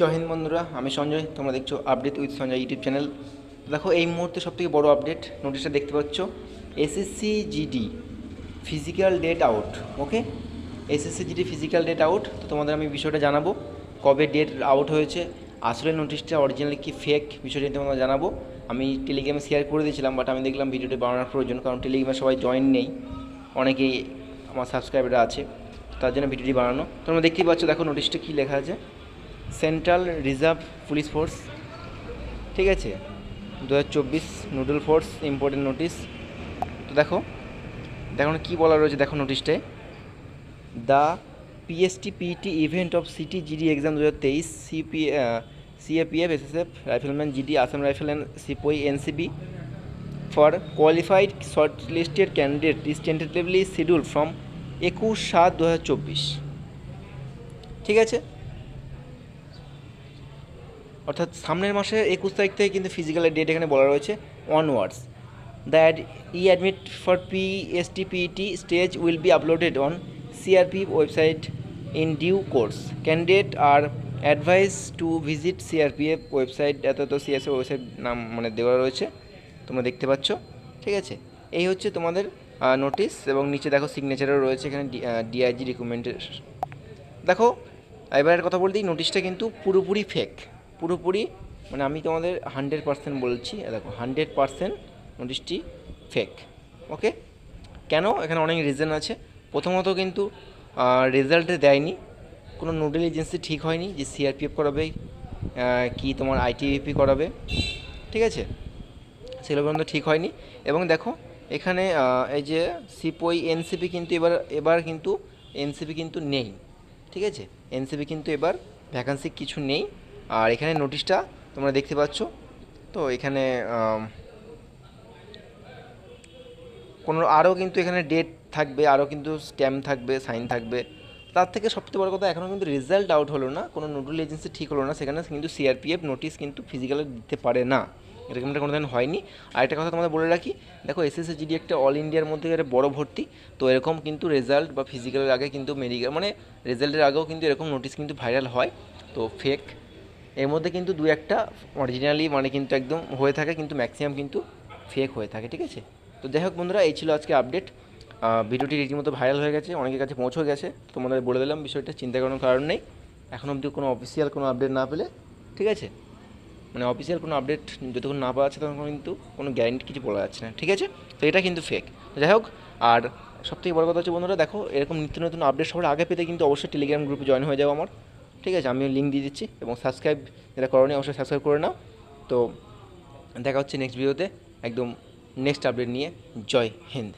জয় বন্ধুরা, আমি সঞ্জয়, তোমরা দেখছ update with Sanjay YouTube channel দেখো, এই মুহূর্তে সবথেকে বড় আপডেট নোটিশটা দেখতে পাচ্ছ। SSC GD physical date out okay SSC GD physical date out তো তোমাদের আমি বিষয়টা জানাব, কবে ডেট আউট হয়েছে, আসলে নোটিশটা অরিজিনালি কি ফেক বিষয়টা তোমাদের জানাব। আমি টেলিগ্রামে শেয়ার করে দিয়েছিলাম বাট আমি দেখলাম ভিডিওটি বানানোর প্রয়োজন, কারণ টেলিগ্রামে সবাই জয়েন নেই, অনেকেই আমার সাবস্ক্রাইবাররা আছে, তার জন্য ভিডিওটি বানানো। তোমরা দেখতেই পাচ্ছ, দেখো নোটিশটা কী লেখা আছে। সেন্ট্রাল রিজার্ভ পুলিশ ফোর্স, ঠিক আছে? দু নুডল ফোর্স, ইম্পর্টেন্ট নোটিশ। তো দেখো দেখো কী বলা রয়েছে, দেখো নোটিশটায়। The PST PT event of CT GD exam দু হাজার তেইশ, CP CAPF, SSF, rifleman, GD, Assam rifle and sepoy NCB for qualified short listed candidate, is tentatively schedule from একুশ সাত দু ঠিক আছে? অর্থাৎ সামনের মাসে একুশ তারিখ থেকে কিন্তু ফিজিক্যালের ডেট এখানে বলা রয়েছে onwards that E admit for P S T PET stage will be uploaded on CRP website in due course candidate are advised to visit CRPF website এত তো সিএসএফ ওয়েবসাইট নাম মানে দেওয়া রয়েছে, তোমরা দেখতে পাচ্ছ, ঠিক আছে? এই হচ্ছে তোমাদের নোটিশ এবং নিচে দেখো সিগনেচারও রয়েছে এখানে ডিআইজি রিকমেন্ডের দেখো, এবারের কথা বলতেই নোটিশটা কিন্তু পুরোপুরি ফেক পুরোপুরি মানে আমি তোমাদের হান্ড্রেড পার্সেন্ট বলছি দেখো, হান্ড্রেড পার্সেন্ট নোটিশটি ফেক ওকে কেন? এখানে অনেক রিজন আছে। প্রথমত কিন্তু রেজাল্টে দেয়নি। কোনো নোডাল এজেন্সি ঠিক হয়নি যে সিআরপিএফ করাবে কি তোমার আইটিএপি করাবে, ঠিক আছে? সেগুলো পর্যন্ত ঠিক হয়নি। এবং দেখো, এখানে এই যে সিপোই এনসিপি কিন্তু এবার এবার কিন্তু এনসিপি কিন্তু নেই, ঠিক আছে? এনসিপি কিন্তু এবার ভ্যাকান্সি কিছু নেই। আর এখানে নোটিশটা তোমরা দেখতে পাচ্ছ। তো এখানে কোনো, আরও কিন্তু এখানে ডেট থাকবে, আরও কিন্তু স্ট্যাম্প থাকবে সাইন থাকবে। তার থেকে সবচেয়ে বড় কথা, এখনও কিন্তু রেজাল্ট আউট হলো না, কোনো নোডাল এজেন্সি ঠিক হলো না, সেখানে কিন্তু সিআরপিএফ নোটিশ কিন্তু ফিজিক্যালে দিতে পারে না। এরকমটা কোনো দিন হয়নি। আর একটা কথা তোমাদের বলে রাখি, দেখো এসএসসি জিডি একটা অল ইন্ডিয়ার মধ্যে একটা বড় ভর্তি, তো এরকম কিন্তু রেজাল্ট বা ফিজিক্যালের আগে কিন্তু মেডিকেল মানে রেজাল্টের আগেও কিন্তু এরকম নোটিশ কিন্তু ভাইরাল হয়। তো ফেক এর মধ্যে কিন্তু দু একটা অরিজিনালি মানে কিন্তু একদম হয়ে থাকে, কিন্তু ম্যাক্সিমাম কিন্তু ফেক হয়ে থাকে, ঠিক আছে? তো যাই হোক বন্ধুরা, এই ছিল আজকে আপডেট ভিডিওটি রীতিমতো ভাইরাল হয়ে গেছে, অনেকের কাছে পৌঁছে গেছে তোমাদের বলে দিলাম, বিষয়টা চিন্তা করার কারণ নেই। এখন অবধি কোনো অফিসিয়াল কোনো আপডেট না পেলে, ঠিক আছে? মানে অফিসিয়াল কোনো আপডেট যতক্ষণ না পাওয়া যাচ্ছে তখন কিন্তু কোনো গ্যারেন্টি কিছু বলা যাচ্ছে না, ঠিক আছে? তো এটা কিন্তু ফেক যাই হোক, আর সবথেকে বড় কথা হচ্ছে বন্ধুরা, দেখো, এরকম নিত্য নতুন আপডেট সবার আগে পেতে কিন্তু অবশ্যই টেলিগ্রাম গ্রুপে জয়েন হয়ে যাও আমার। ঠিক আছে আমি লিঙ্ক দিয়ে দিচ্ছি এবং সাবস্ক্রাইব যেটা করনি অবশ্যই সাবস্ক্রাইব করে নাও। তো দেখা হচ্ছে নেক্সট ভিডিওতে একদম নেক্সট আপডেট নিয়ে। জয় হিন্দ।